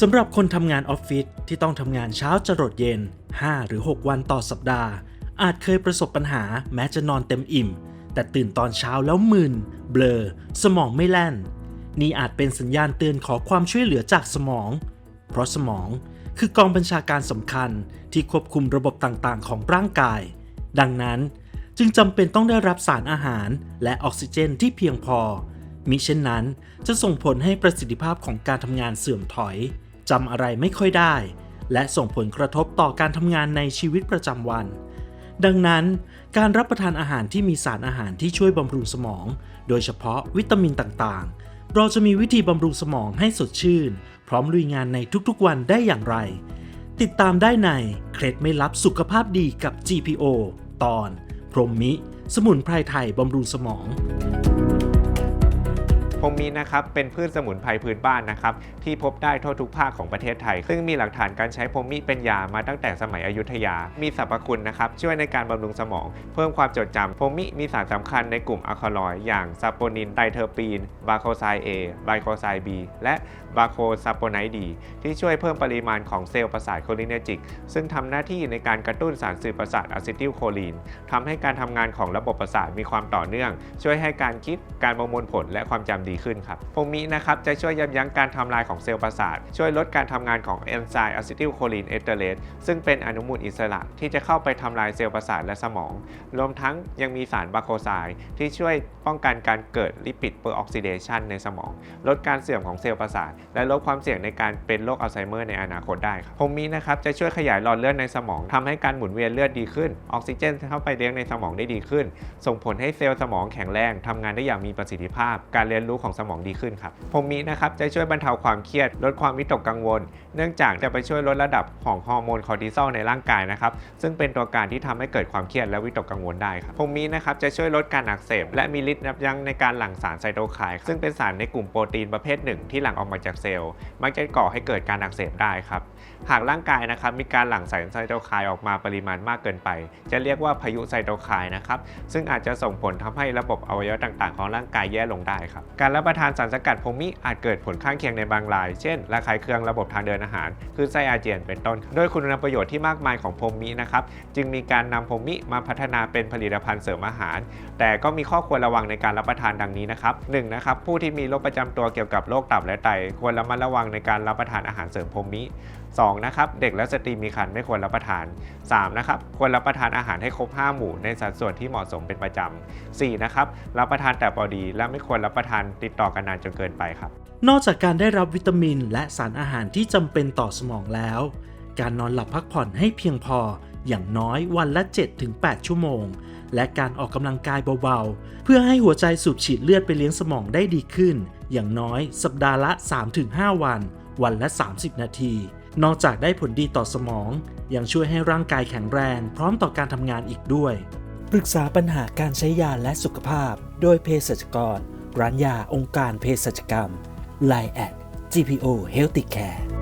สำหรับคนทำงานออฟฟิศที่ต้องทำงานเช้าจรดเย็น 5 หรือ 6 วันต่อสัปดาห์ อาจเคยประสบปัญหาแม้จะนอนเต็มอิ่ม แต่ตื่นตอนเช้าแล้วมึน เบลอ สมองไม่แล่น นี่อาจเป็นสัญญาณเตือนขอความช่วยเหลือจากสมอง เพราะสมองคือกองบัญชาการสำคัญที่ควบคุมระบบต่างๆ ของร่างกาย ดังนั้น จึงจำเป็นต้องได้รับสารอาหารและออกซิเจนที่เพียงพอมิเช่นนั้นจะส่งผลให้ประสิทธิภาพของการทำงานเสื่อมถอย จำอะไรไม่ค่อยได้ และส่งผลกระทบต่อการทำงานในชีวิตประจำวัน ดังนั้น การรับประทานอาหารที่มีสารอาหารที่ช่วยบำรุงสมอง โดยเฉพาะวิตามินต่างๆ เราจะมีวิธีบำรุงสมองให้สดชื่น พร้อมลุยงานในทุกๆวันได้อย่างไร ติดตามได้ในเคล็ดไม่ลับสุขภาพดีกับ GPO ตอน พรหมมิ สมุนไพรไทยบำรุงสมอง พรมมีนะครับเป็นพืชสมุนไพรพื้นบ้านนะครับที่พบได้ทั่วทุกภาคของประเทศไทย ซึ่งมีหลักฐานการใช้พรมมีเป็นยามาตั้งแต่สมัยอยุธยา มีสรรพคุณนะครับช่วยในการบำรุงสมอง เพิ่มความจดจำพรมมีมีสารสำคัญในกลุ่มอะคาลอยด์อย่างซาโปนินไตเทอร์ปีน บาโคไซเอไบโคไซบีและบาโคซาโปไนดีที่ช่วยเพิ่มปริมาณของเซลล์ประสาทโคลินเนจิก ซึ่งทำหน้าที่ในการกระตุ้นสารสื่อประสาทอะซิติลโคลีนทำให้การทำงานของระบบประสาทมีความต่อเนื่อง ช่วยให้การคิดการประมวลผลและความจำดีขึ้นครับพรมมีนะครับจะช่วยยับยั้งการทำลายของเซลล์ประสาท ช่วยลดการทำงานของเอนไซม์อะซิติลโคลีนเอเตอเรสซึ่งเป็นอนุมูลอิสระที่จะเข้าไปทำลายเซลล์ประสาทและสมอง รวมทั้งยังมีสารบาโคไซด์ที่ช่วยป้องกันการเกิดลิปิดเปอร์ออกซิเดชันในสมอง ลดการเสื่อมของเซลล์ประสาท และลดความเสี่ยงในการเป็นโรคอัลไซเมอร์ในอนาคตได้ครับพรมมีนะครับจะช่วยขยายหลอดเลือดในสมองทำให้การหมุนเวียนเลือดดีขึ้น ออกซิเจนเข้าไปเลี้ยงในสมองได้ดีขึ้น ส่งผลให้เซลล์สมองแข็งแรงทำงานได้อย่างมีประสิทธิภาพ การเรียนรู้ของสมองดีขึ้นครับพรมมีนะครับจะช่วยบรรเทาความเครียด ลดความวิตกกังวล เนื่องจากจะไปช่วยลดระดับของฮอร์โมนคอร์ติซอลในร่างกายนะครับซึ่งเป็นตัวการที่ทำให้เกิดความเครียดและวิตกกังวลได้ครับพรมมีนะครับจะช่วยลดการอักเสบ และมีฤทธิ์ยับยั้งในการหลั่งสารไซโตไคน์ซึ่งเป็นสารในกลุ่มโปรตีนประเภทหนึ่งที่หลั่งออกมาจากเซลล์มักจะก่อให้เกิดการอักเสบได้ครับหากร่างกายนะครับมีการหลั่งสารไซโตไคน์ออกมาปริมาณมากเกินไป จะเรียกว่าพายุไซโตไคน์นะครับซึ่งอาจจะส่งผลทำให้ระบบอวัยวะต่าง ๆ ของร่างกายแย่ลงได้ครับการรับประทานสารสกัดพรมมิอาจเกิดผลข้างเคียงในบางราย เช่น ระคายเคืองระบบทางเดินอาหาร คือไส้อาเจียนเป็นต้น โดยคุณประโยชน์ที่มากมายของพรมมินะครับ จึงมีการนำพรมมิมาพัฒนาเป็นผลิตภัณฑ์เสริมอาหาร แต่ก็มีข้อควรระวังในการรับประทานดังนี้นะครับหนึ่งนะครับผู้ที่มีโรคประจำตัวเกี่ยวกับโรคตับและไต ควรระมัดระวังในการรับประทานอาหารเสริมพรมมิ 2นะครับเด็กและสตรีมีครรภ์ไม่ควรรับประทาน 3 นะครับควรรับประทานอาหารให้ครบ 5 หมู่ในสัดส่วนที่เหมาะสมเป็นประจำ 4 นะครับรับประทานแต่พอดี และไม่ควรรับประทานติดต่อกันนานจนเกินไปครับ นอกจากการได้รับวิตามิน และสารอาหารที่จำเป็นต่อสมองแล้ว การนอนหลับพักผ่อนให้เพียงพออย่างน้อยวันละ 7-8 ชั่วโมง และการออกกำลังกายเบาๆ เพื่อให้หัวใจสูบฉีดเลือดไปเลี้ยงสมองได้ดีขึ้น อย่างน้อยสัปดาห์ละ 3-5 วัน วันละ 30 นาที นอกจากได้ผลดีต่อสมอง ยังช่วยให้ร่างกายแข็งแรง พร้อมต่อการทำงานอีกด้วย ปรึกษาปัญหาการใช้ยาและสุขภาพ โดยเภสัชกร ร้านยาองค์การเภสัชกรรม Line at GPO Healthy Care